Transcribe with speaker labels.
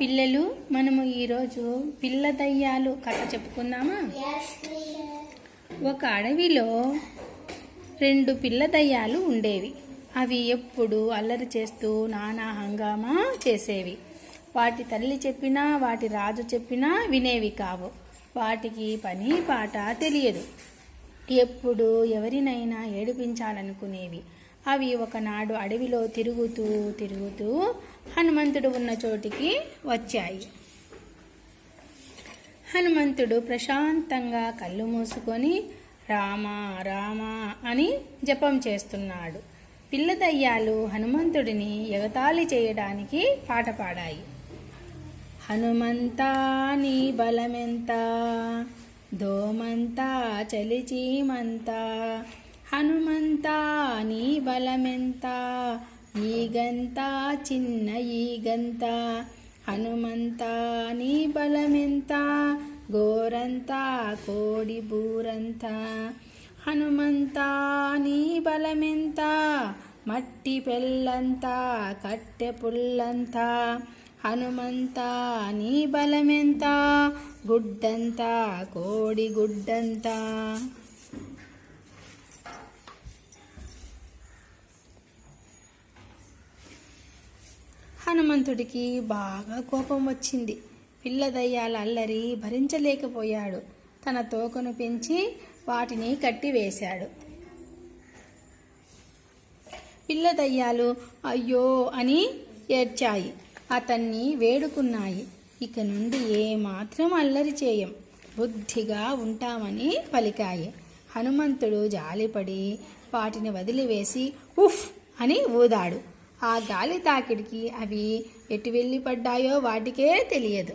Speaker 1: పిల్లలు మనము ఈరోజు పిల్ల దయ్యాలు కథ చెప్పుకుందామా? ఒక అడవిలో రెండు పిల్ల దయ్యాలు ఉండేవి. అవి ఎప్పుడు అల్లరి చేస్తూ నానా హంగామా చేసేవి. వాటి తల్లి చెప్పినా వాటి రాజు చెప్పినా వినేవి కావు. వాటికి పని పాట తెలియదు. ఎప్పుడు ఎవరినైనా ఏడిపించాలనుకునేవి. అవి ఒకనాడు అడవిలో తిరుగుతూ తిరుగుతూ హనుమంతుడు ఉన్న చోటికి వచ్చాయి. హనుమంతుడు ప్రశాంతంగా కళ్ళు మూసుకొని రామ రామ అని జపం చేస్తున్నాడు. పిల్ల దయ్యాలు హనుమంతుడిని ఎగతాళి చేయడానికి పాట పాడాయి. హనుమంతా నీ బలమెంత దోమంతా చలిచీమంతా హనుమంతా నీ బలమెంత ఈగంతా చిన్న ఈగంత. హనుమంతా నీ బలమెంత గోరంతా కోడి బూరంత. హనుమంతా నీ బలమెంత మట్టి పెళ్ళంతా కట్టె పుల్లంతా. హనుమంతా నీ బలమెంత గుడ్డంతా కోడి గుడ్డంతా. హనుమంతుడికి బాగా కోపం వచ్చింది. పిల్ల దయ్యాల అల్లరి భరించలేకపోయాడు. తన తోకను పెంచి వాటిని కట్టివేశాడు. పిల్ల దయ్యాలు అయ్యో అని ఏడ్చాయి. అతన్ని వేడుకున్నాయి. ఇక నుండి ఏమాత్రం అల్లరి చేయం. బుద్ధిగా ఉంటామని పలికాయి. హనుమంతుడు జాలిపడి వాటిని వదిలివేసి ఉఫ్ అని ఊదాడు. ఆ గాలి తాకిడికి అవి ఎటు వెళ్ళి పడ్డాయో వాటికే తెలియదు.